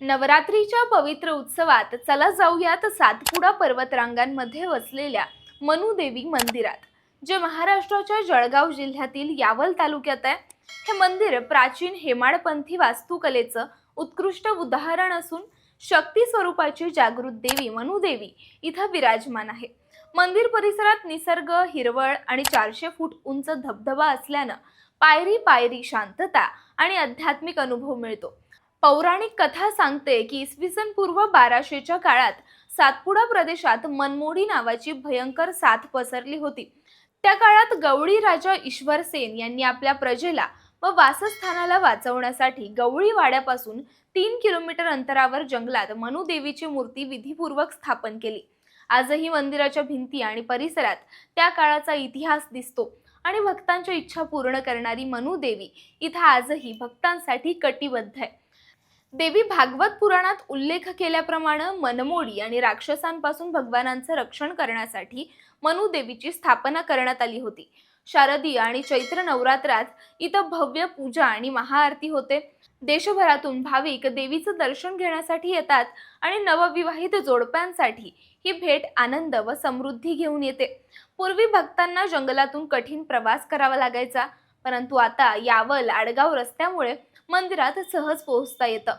नवरात्रीच्या पवित्र उत्सवात चला जाऊयात सातपुडा पर्वतरांगांमध्ये वसलेल्या मनुदेवी मंदिरात जे महाराष्ट्राच्या जळगाव जिल्ह्यातील यावल तालुक्यात आहे. हे मंदिर प्राचीन हेमाडपंथी वास्तुकलेचं उत्कृष्ट उदाहरण असून शक्ती स्वरूपाची जागृत देवी मनुदेवी इथं विराजमान आहे. मंदिर परिसरात निसर्ग हिरवळ आणि चारशे फूट उंच धबधबा असल्यानं पायरी पायरी शांतता आणि आध्यात्मिक अनुभव मिळतो. पौराणिक कथा सांगते की इसवी सन पूर्व बाराशेच्या काळात सातपुडा प्रदेशात मनमोडी नावाची भयंकर साथ पसरली होती. त्या काळात गवळी राजा ईश्वर सेन यांनी आपल्या प्रजेला व वासस्थानाला वाचवण्यासाठी गवळी वाड्यापासून तीन किलोमीटर अंतरावर जंगलात मनुदेवीची मूर्ती विधीपूर्वक स्थापन केली. आजही मंदिराच्या भिंती आणि परिसरात त्या काळाचा इतिहास दिसतो आणि भक्तांच्या इच्छा पूर्ण करणारी मनुदेवी इथं आजही भक्तांसाठी कटिबद्ध आहे. देवी भागवत पुराणात उल्लेख केल्याप्रमाणे मनमोडी आणि राक्षसांपासून भगवानांचं रक्षण करण्यासाठी मनुदेवीची स्थापना करण्यात आली होती. शारदीय आणि चैत्र नवरात्रात इथं भव्य पूजा आणि महाआरती होते. देशभरातून भाविक देवीचं दर्शन घेण्यासाठी येतात आणि नवविवाहित जोडप्यांसाठी ही भेट आनंद व समृद्धी घेऊन येते. पूर्वी भक्तांना जंगलातून कठीण प्रवास करावा लागायचा. परंतु आता यावल आडगाव रस्त्यामुळे मंदिरात सहज पोहोचता येतं.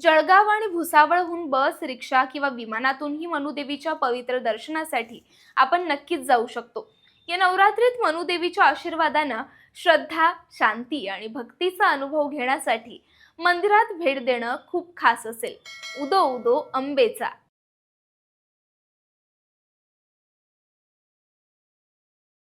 जळगाव आणि भुसावळहून बस रिक्षा किंवा विमानातूनही मनुदेवीच्या पवित्र दर्शनासाठी आपण नक्कीच जाऊ शकतो. या नवरात्रीत मनुदेवीच्या आशीर्वादानं श्रद्धा शांती आणि भक्तीचा अनुभव घेण्यासाठी मंदिरात भेट देणं खूप खास असेल. उदो उदो अंबेचा.